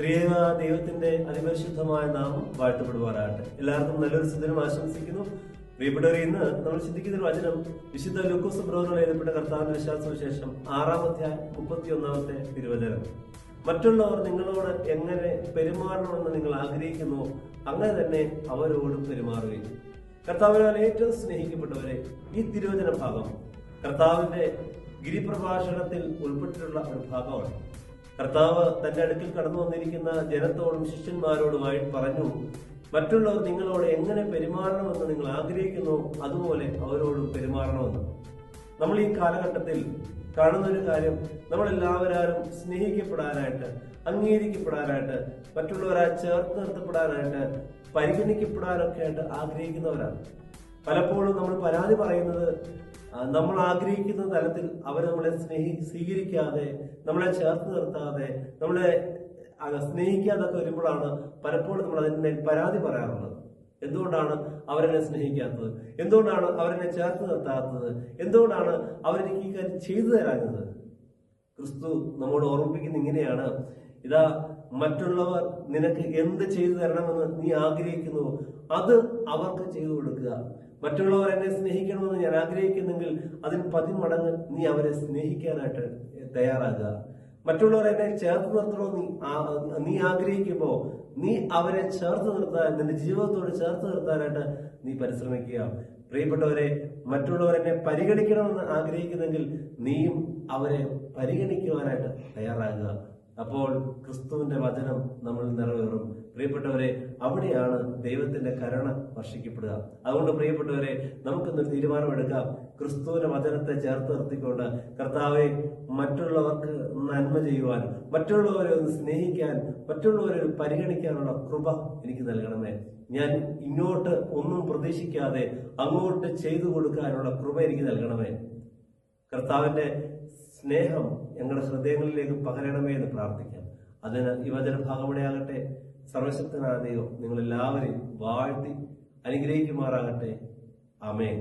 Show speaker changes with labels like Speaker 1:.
Speaker 1: ത്രിയേക ദൈവത്തിന്റെ അതിപരിശുദ്ധമായ നാമം വാഴ്ത്തപ്പെടുവാനാകട്ടെ. എല്ലാവർക്കും നല്ലൊരു സുദിനം ആശംസിക്കുന്നു. പ്രിയപ്പെട്ടവരെ ഇന്ന് നമ്മൾ ചിന്തിക്കുന്ന ഒരു വചനം വിശുദ്ധ ലൂക്കോസ് ബ്രോനോട് എഴുതപ്പെട്ട കർത്താവിന്റെ വിശ്വാസവിശേഷം ആറാമത്തെ മുപ്പത്തി ഒന്നാമത്തെ തിരുവചനം. മറ്റുള്ളവർ നിങ്ങളോട് എങ്ങനെ പെരുമാറണമെന്ന് നിങ്ങൾ ആഗ്രഹിക്കുന്നു അങ്ങനെ തന്നെ അവരോടും പെരുമാറുകയും കർത്താവിനാൽ ഏറ്റവും സ്നേഹിക്കപ്പെട്ടവരെ ഈ തിരുവചന ഭാഗം കർത്താവിന്റെ ഗിരിപ്രഭാഷണത്തിൽ ഉൾപ്പെട്ടിട്ടുള്ള ഒരു ഭാഗമാണ്. കർത്താവ് തന്റെ അടുക്കിൽ കടന്നു വന്നിരിക്കുന്ന ജനത്തോടും ശിഷ്യന്മാരോടുമായി പറഞ്ഞു മറ്റുള്ളവർ നിങ്ങളോട് എങ്ങനെ പെരുമാറണമെന്ന് നിങ്ങൾ ആഗ്രഹിക്കുന്നു അതുപോലെ അവരോടും പെരുമാറണമെന്ന്. നമ്മൾ ഈ കാലഘട്ടത്തിൽ കാണുന്ന ഒരു കാര്യം നമ്മളെല്ലാവരും സ്നേഹിക്കപ്പെടാനായിട്ട് അംഗീകരിക്കപ്പെടാനായിട്ട് മറ്റുള്ളവരെ ചേർത്ത് നിർത്തപ്പെടാനായിട്ട് പരിഗണിക്കപ്പെടാനൊക്കെ ആയിട്ട് ആഗ്രഹിക്കുന്നവരാണ്. പലപ്പോഴും നമ്മൾ പരാതി പറയുന്നത് നമ്മൾ ആഗ്രഹിക്കുന്ന തലത്തിൽ അവർ നമ്മളെ സ്നേഹി സ്വീകരിക്കാതെ നമ്മളെ ചേർത്ത് നിർത്താതെ നമ്മളെ സ്നേഹിക്കാതൊക്കെ വരുമ്പോഴാണ് പലപ്പോഴും നമ്മൾ അതിന്റെ പരാതി പറയാറുള്ളത്. എന്തുകൊണ്ടാണ് അവരെന്നെ സ്നേഹിക്കാത്തത്? എന്തുകൊണ്ടാണ് അവരെന്നെ ചേർത്ത് നിർത്താത്തത്? എന്തുകൊണ്ടാണ് അവരെനിക്ക് ഈ കാര്യം ചെയ്തു തരാഞ്ഞത്? ക്രിസ്തു നമ്മോട് ഓർമ്മിപ്പിക്കുന്ന ഇങ്ങനെയാണ്. ഇതാ മറ്റുള്ളവർ നിനക്ക് എന്ത് ചെയ്തു തരണമെന്ന് നീ ആഗ്രഹിക്കുന്നു അത് അവർക്ക് ചെയ്തു കൊടുക്കുക. മറ്റുള്ളവർ എന്നെ സ്നേഹിക്കണമെന്ന് ആഗ്രഹിക്കുന്നെങ്കിൽ അതിന് പതിമടങ്ങ് നീ അവരെ സ്നേഹിക്കാനായിട്ട് തയ്യാറാകുക. മറ്റുള്ളവർ എന്നെ ചേർത്ത് നിർത്തണമെന്ന് നീ നീ ആഗ്രഹിക്കുമ്പോൾ നീ അവരെ ചേർത്ത് നിർത്താൻ നിന്റെ ജീവിതത്തോട് ചേർത്ത് നിർത്താനായിട്ട് നീ പരിശ്രമിക്കുക. പ്രിയപ്പെട്ടവരെ മറ്റുള്ളവർ എന്നെ പരിഗണിക്കണമെന്ന് ആഗ്രഹിക്കുന്നെങ്കിൽ നീയും അവരെ പരിഗണിക്കുവാനായിട്ട് തയ്യാറാകുക. അപ്പോൾ ക്രിസ്തുവിന്റെ വചനം നമ്മൾ നിറവേറും. പ്രിയപ്പെട്ടവരെ അവിടെയാണ് ദൈവത്തിന്റെ കരുണ വർഷിക്കപ്പെടുക. അതുകൊണ്ട് പ്രിയപ്പെട്ടവരെ നമുക്കിന്നൊരു തീരുമാനമെടുക്കാം ക്രിസ്തുവിന്റെ വചനത്തെ ചേർത്ത് നിർത്തിക്കൊണ്ട് കർത്താവെ മറ്റുള്ളവർക്ക് നന്മ ചെയ്യുവാൻ മറ്റുള്ളവരെ ഒന്ന് സ്നേഹിക്കാൻ മറ്റുള്ളവരെ പരിഗണിക്കാനുള്ള കൃപ എനിക്ക് നൽകണമേ. ഞാൻ ഇങ്ങോട്ട് ഒന്നും പ്രതീക്ഷിക്കാതെ അങ്ങോട്ട് ചെയ്തു കൊടുക്കാനുള്ള കൃപ എനിക്ക് നൽകണമേ. കർത്താവിന്റെ സ്നേഹം ഞങ്ങളുടെ ഹൃദയങ്ങളിലേക്ക് പകരണമേ എന്ന് പ്രാർത്ഥിക്കാം. അതിന് ഈ വചനഭാഗമിടെയാകട്ടെ സർവശക്തനായ ദൈവം നിങ്ങൾ എല്ലാവരെയും വാഴ്ത്തി അനുഗ്രഹിക്കുമാറാകട്ടെ. ആമേൻ.